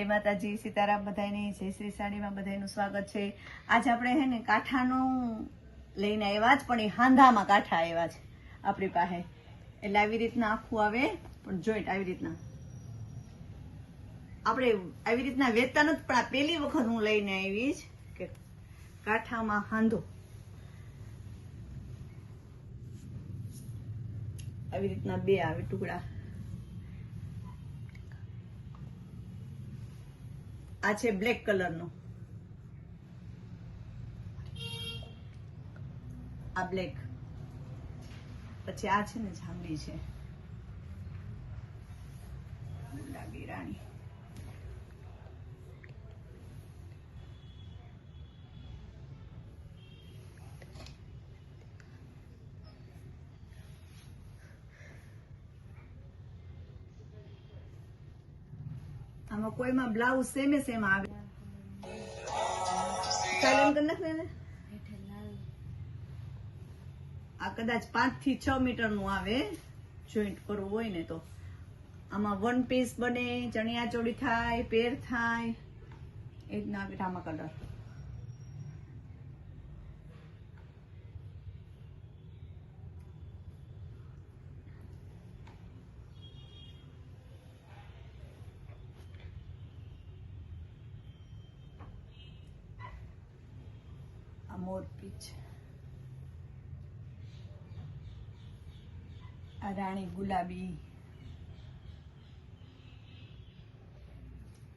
જય માતાજી, સીતારામ બધાને જય શ્રી સાડીમાં બધાનું સ્વાગત છે. આજે આપણે હે ને કાંઠાનું લઈને આવ્યા જ, પણ એ હાંધામાં કાંઠા આવ્યા છે આપણી પાસે. એટલે આવી રીતના આખું આવે, પણ જોઈન્ટ આવી રીતના. આપણે આવી રીતના વેચતા નથી, પણ આ પહેલી વખત હું લઈને આવી જ કે કાંઠામાં હાંધો. આવી રીતના બે આવે ટુકડા. આ છે બ્લેક કલરનો આ બ્લેક પછી આ છે ને જાંબલી છે. રાણી. કોઈમાં બ્લાઉઝ સેમે સેમ આવે. આ કદાચ પાંચથી છ મીટરનું આવે. જોઈન્ટ કરવું હોય ને તો. આમાં વન પીસ બને ચણિયા ચોળી થાય પેર થાય. એ રીતના આમાં કલર આ મોર પીચ આ રાણી ગુલાબી.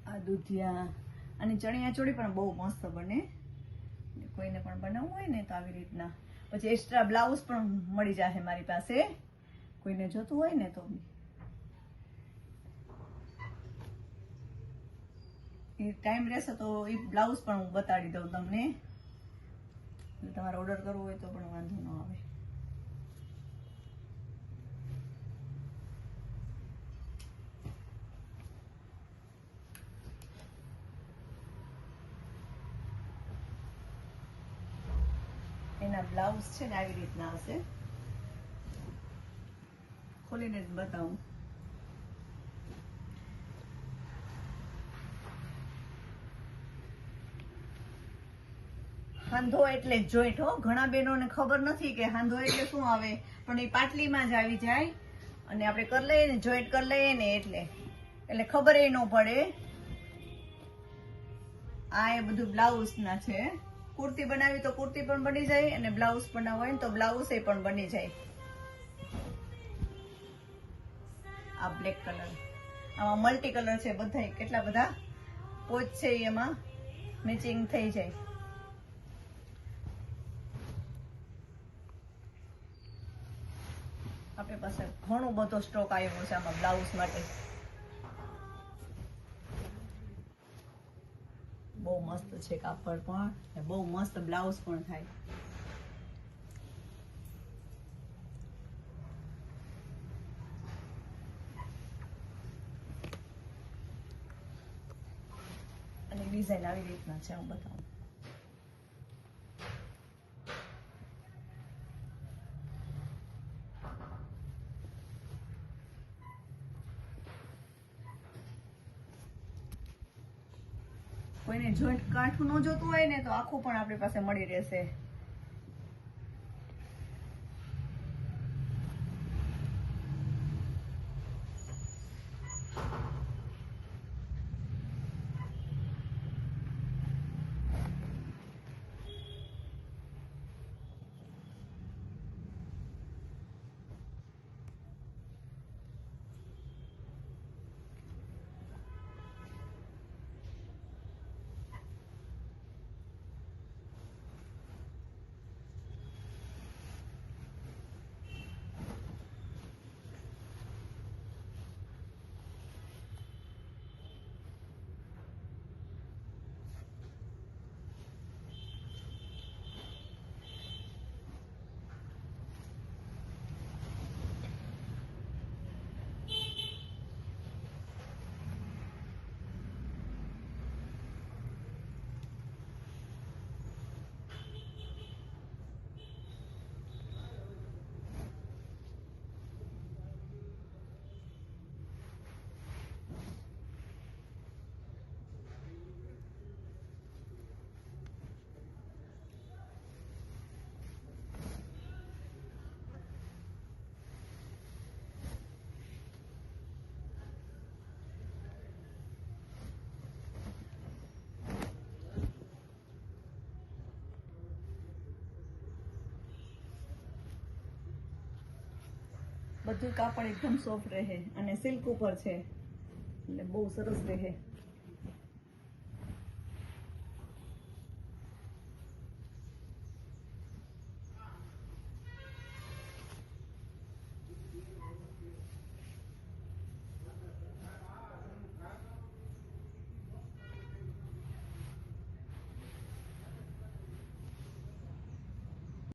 આ દૂધિયા. અને ચણિયા ચોળી પણ બહુ મસ્ત બને. કોઈને પણ બનાવવું હોય ને તો આવી રીતના. પછી એક્સ્ટ્રા બ્લાઉઝ પણ મળી જશે મારી પાસે. કોઈને જોતું હોય ને તો ટાઈમ રહેશે તો એ બ્લાઉઝ પણ હું બતાડી દઉં તમને. તમારે ઓર્ડર કરવો હોય તો પણ વાંધો ન આવે. એના બ્લાઉઝ છે ને આવી રીતના આવશે ખોલીને જ બતાવું. હાંધો એટલે જોઈન્ટ, હો. ઘણા બહેનોને ખબર નથી કે હાંધો એટલે શું આવે, પણ એ પાટલીમાં જ આવી જાય. અને આપણે કરી લઈએ ને, જોઈન્ટ કરી લઈએ ને એટલે. એટલે ખબર ન પડે. આ એ બધું બ્લાઉઝના છે. કુર્તી બનાવી તો કુર્તી પણ બની જાય અને બ્લાઉઝ બનાવવા હોય ને તો બ્લાઉઝ એ પણ બની જાય. આ બ્લેક કલર. આમાં મલ્ટી કલર છે બધા કેટલા બધા? પોચ છે એમાં. મેચિંગ થઈ જાય. આપણી પાસે ઘણો બધો સ્ટોક આવ્યો છે આમાં બ્લાઉઝ માટે. બહુ મસ્ત છે કાપડ પણ, ને બહુ મસ્ત બ્લાઉઝ પણ થાય. અને ડિઝાઇન આવી રીતના છે, હું બતાવું. કોઈને જોઈન્ટ કાંઠું ન જોતું હોય ને તો આખું પણ આપણી પાસે મળી રહેશે. બધું કાપડ એકદમ સોફ્ટ રહે અને સિલ્ક ઉપર છે. એટલે બહુ સરસ રહે.